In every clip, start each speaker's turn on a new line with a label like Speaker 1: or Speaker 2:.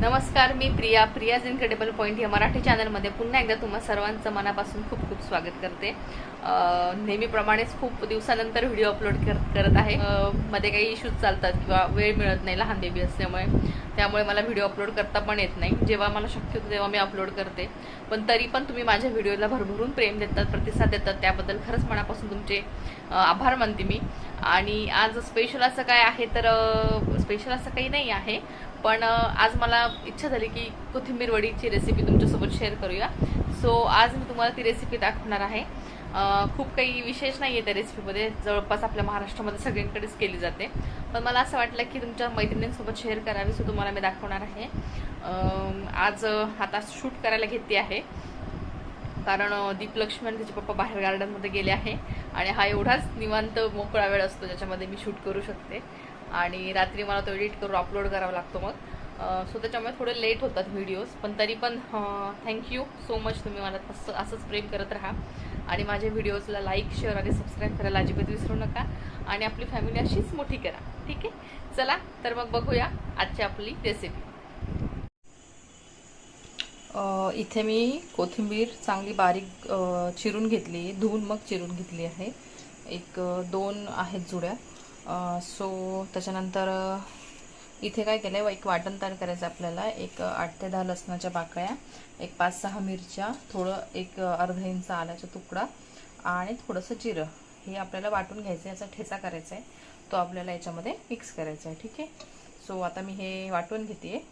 Speaker 1: नमस्कार मी Priya. Priya's incredible point या मराठी चॅनलमध्ये पुन्हा एकदा तुम्हा सर्वांचं मनापासून खूप खूप स्वागत करते. नेहमीप्रमाणेच खूप दिवसानंतर व्हिडिओ अपलोड कर करत आहे. मध्ये काही इश्यूज चालतात किंवा वेळ मिळत नाही लहान बेबी असल्यामुळे. त्यामुळे मला व्हिडिओ अपलोड करता पण येत नाही. जेव्हा मला शक्य होतं तेव्हा मी अपलोड करते. पण तरी पण तुम्ही माझ्या व्हिडिओला भरभरून प्रेम देतात प्रतिसाद देतात. त्याबद्दल खरंच मनापासून तुमचे आभार मानते मी. आणि आज स्पेशल असं काय आहे तर स्पेशल असं काही नाही आहे. पण आज मला इच्छा झाली की कोथिंबीर वडीची रेसिपी तुमच्यासोबत शेअर करूया. सो आज मी तुम्हाला ती रेसिपी दाखवणार आहे. खूप काही विशेष नाही आहे त्या रेसिपीमध्ये जवळपास आपल्या महाराष्ट्रामध्ये सगळ्यांकडेच केली जाते. पण मला असं वाटलं की तुमच्या मैत्रिणींसोबत शेअर करावी सो तुम्हाला मी दाखवणार आहे. आज आता शूट करायला घेते आहे. कारण अ, दीप लक्ष्मण त्याचे पप्पा बाहेर गार्डनमध्ये गेले आहे. आणि हा एवढाच निवांत मोकळा वेळ असतो ज्याच्यामध्ये मी शूट करू शकते. आणि रात्री मला तो एडिट करून अपलोड करावा लागतो मग. सो त्याच्यामुळे थोडे लेट होतात व्हिडिओज पण तरी पण थँक्यू सो मच तुम्ही मला असं असंच प्रेम करत राहा. आणि माझ्या व्हिडिओजला लाईक शेअर आणि सबस्क्राईब करायला अजिबात विसरू नका. आणि आपली फॅमिली अशीच मोठी करा. ठीक आहे? चला तर मग बघूया आजची आपली रेसिपी इथे मी कोथिंबीर चांगली बारीक चिरून घेतली धुवून मग चिरून घेतली आहे. एक दोन आहेत जुड्या. सो त्याच्यानंतर इथे काय केलं आहे एक वाटण तयार करायचं आपल्याला. एक आठ ते दहा लसणाच्या बाकळ्या एक पाच सहा मिरच्या थोडं एक अर्धा इंच आल्याचा तुकडा आणि थोडंसं जिरं. हे आपल्याला वाटून घ्यायचं आहे याचा ठेचा करायचा आहे तो आपल्याला याच्यामध्ये मिक्स करायचा आहे ठीक आहे? सो आता मी हे वाटून घेते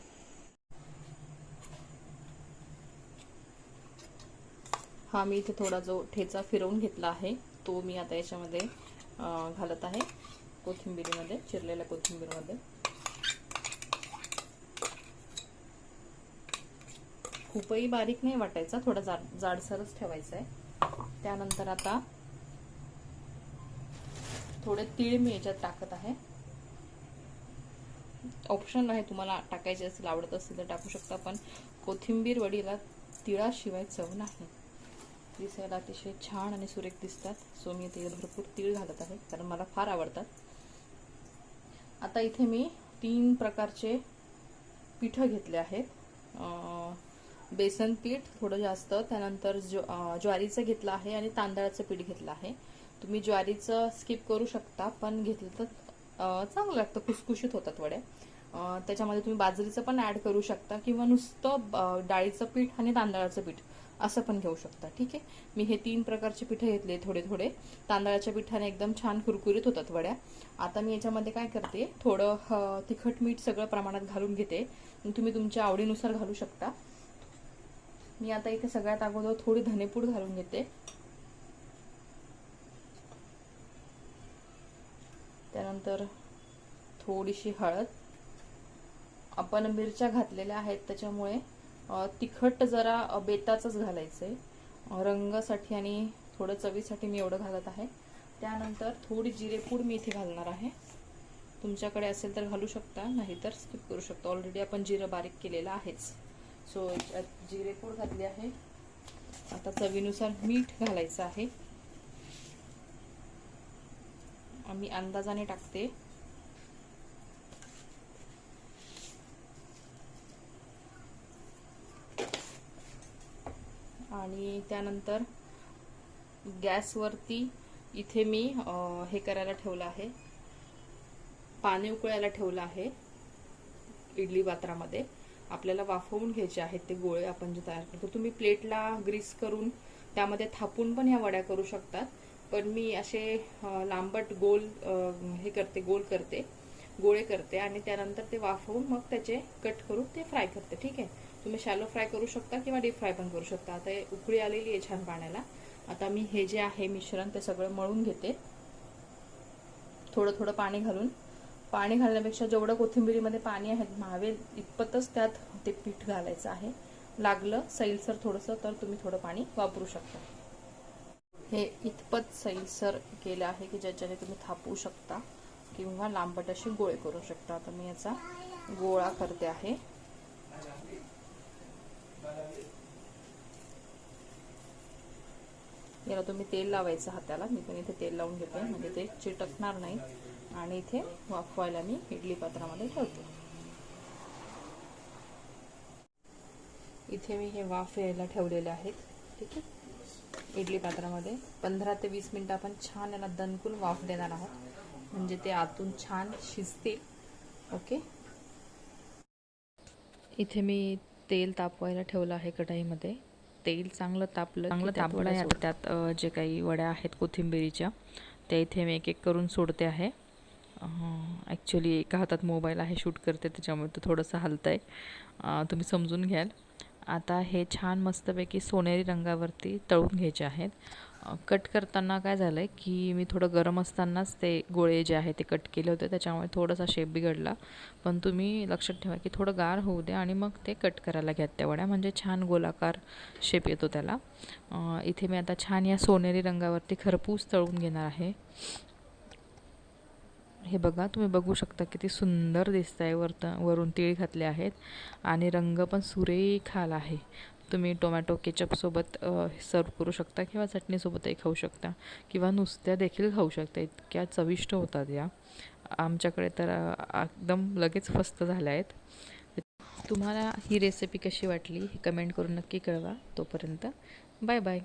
Speaker 1: हा मी इथे थोडा जो ठेचा फिरवून घेतला आहे तो मी आता याच्यामध्ये घालत आहे कोथिंबीरीमध्ये चिरलेल्या कोथिंबीरमध्ये. खूपही बारीक नाही वाटायचा थोडा जाड जाडसरच ठेवायचा आहे. त्यानंतर आता थोडे तीळ मी याच्यात टाकत आहे. ऑप्शन आहे तुम्हाला टाकायचे असेल आवडत असेल तर टाकू शकता पण कोथिंबीर वडीला तिळाशिवाय चव नाही. दिसायला अतिशय छान आणि सुरेख दिसतात. सो मी ते भरपूर तीळ घालत आहे कारण मला फार आवडतात. आता इथे मी तीन प्रकारचे पिठं घेतले आहेत. बेसन पीठ थोडं जास्त त्यानंतर ज्व ज्वारीचं घेतलं आहे आणि तांदळाचं पीठ घेतलं आहे. तुम्ही ज्वारीचं स्किप करू शकता पण घेतलं तर चांगलं लागतं खुसखुशीत होतात वड्या त्याच्यामध्ये तुम्ही बाजरीचं पण ऍड करू शकता किंवा नुसतं डाळीचं पीठ आणि तांदळाचं पीठ. असं पण घेऊ शकता. ठीक आहे? मी हे तीन प्रकारचे पिठं घेतले थोडे थोडे तांदळाच्या पिठाने एकदम छान कुरकुरीत होतात वड्या. आता मी याच्यामध्ये काय करते? थोडं तिखट मीठ सगळं प्रमाणात घालून घेते. तुम्ही तुमच्या आवडीनुसार घालू शकता. मी आता इथे सगळ्यात अगोदर थोडी धनेपूड घालून घेते. त्यानंतर थोडीशी हळद. आपण मिरच्या घातलेल्या आहेत त्याच्यामुळे तिखट जरा बेताचंच घालायचंय. आहे रंगासाठी आणि थोडं चवीसाठी मी एवढं घालत आहे. त्यानंतर थोडी जिरेपूड मी इथे घालणार आहे. तुमच्याकडे असेल तर घालू शकता नाहीतर स्किप करू शकता. ऑलरेडी आपण जिरं बारीक केलेलं आहेच. सो जिरेपूड घातली आहे. आता चवीनुसार मीठ घालायचं आहे. आम्ही अंदाजाने टाकते. आणि त्यानंतर गॅसवरती इथे मी हे करायला ठेवलं आहे. पाणी उकळायला ठेवलं आहे इडली पात्रामध्ये. आपल्याला वाफवून घ्यायचे आहेत ते गोळे आपण जे तयार करतो. तुम्ही प्लेटला ग्रीस करून त्यामध्ये थापून पण ह्या वड्या करू शकतात. पण मी असे लांबट गोल हे करते गोल करते गोळे करते आणि त्यानंतर ते वाफवून मग त्याचे कट करून ते फ्राय करते. ठीक आहे? तुम्ही शॅलो फ्राय करू शकता किंवा डीप फ्राय पण करू शकता. आता उकळी आलेली आहे छान पाण्याला. आता मी हे जे आहे मिश्रण ते सगळं मळून घेते. थोडं थोडं पाणी घालून. पाणी घालण्यापेक्षा जेवढं कोथिंबिरीमध्ये पाणी आहे मावेल इतपतच त्यात ते पीठ घालायचं आहे. लागलं सैलसर थोडंसं तर तुम्ही थोडं पाणी वापरू शकता. हे इतपत सैलसर केलं आहे की ज्याच्याने तुम्ही थापू शकता किंवा लांबट असे गोळे करू शकता. आता मी याचा गोळा करते आहे. याला तुम्ही तेल लावायचं हाताला. मी पण इथे तेल लावून घेते. म्हणजे ते चिटकणार नाही. आणि इथे वाफवायला मी इडली पात्रामध्ये ठेवते.
Speaker 2: इथे मी हे वाफ यायला ठेवलेले आहेत. ठीक आहे? इडली पात्रामध्ये. पंधरा ते वीस मिनटं आपण छान याला दणकून वाफ देणार आहोत. म्हणजे ते आतून छान शिजतील. ओके? इथे मी तेल तापवायला ठेवलं आहे कढाईमध्ये. तेल चांगलं तापलं चांगलं तापलं आहे. आता त्यात जे काही वड्या आहेत कोथिंबिरीच्या त्या इथे मी एक एक करून सोडते आहे. ॲक्च्युली एका हातात मोबाईल आहे शूट करते त्याच्यामुळे तो थोडंसं हलतं आहे तुम्ही समजून घ्याल. आता हे छान मस्तपैकी सोनेरी रंगावरती तळून घ्यायचे आहेत. कट करताना काय झालं आहे की मी थोडं गरम असतानाच ते गोळे जे आहे ते कट केले होते. त्याच्यामुळे थोडासा शेप बिघडला. पण तुम्ही लक्षात ठेवा की थोडं गार होऊ द्या आणि मग ते कट करायला घ्या त्या वड्या. म्हणजे छान गोलाकार शेप येतो त्याला. इथे मी आता छान या सोनेरी रंगावरती खरपूस तळून घेणार आहे. हे बघा तुम्ही बघू शकता किती सुंदर दिसत आहे वरत वरून तीळ घातले आहेत. आणि रंग पण सुरेख आला आहे. तुम्ही टोमॅटो केचपसोबत सर्व करू शकता किंवा चटणीसोबतही खाऊ शकता किंवा नुसत्या देखील खाऊ शकता. इतक्या चविष्ट होतात या. आमच्याकडे तर एकदम लगेच फस्त झाल्या आहेत. तुम्हाला ही रेसिपी कशी वाटली हे कमेंट करून नक्की कळवा. तोपर्यंत बाय बाय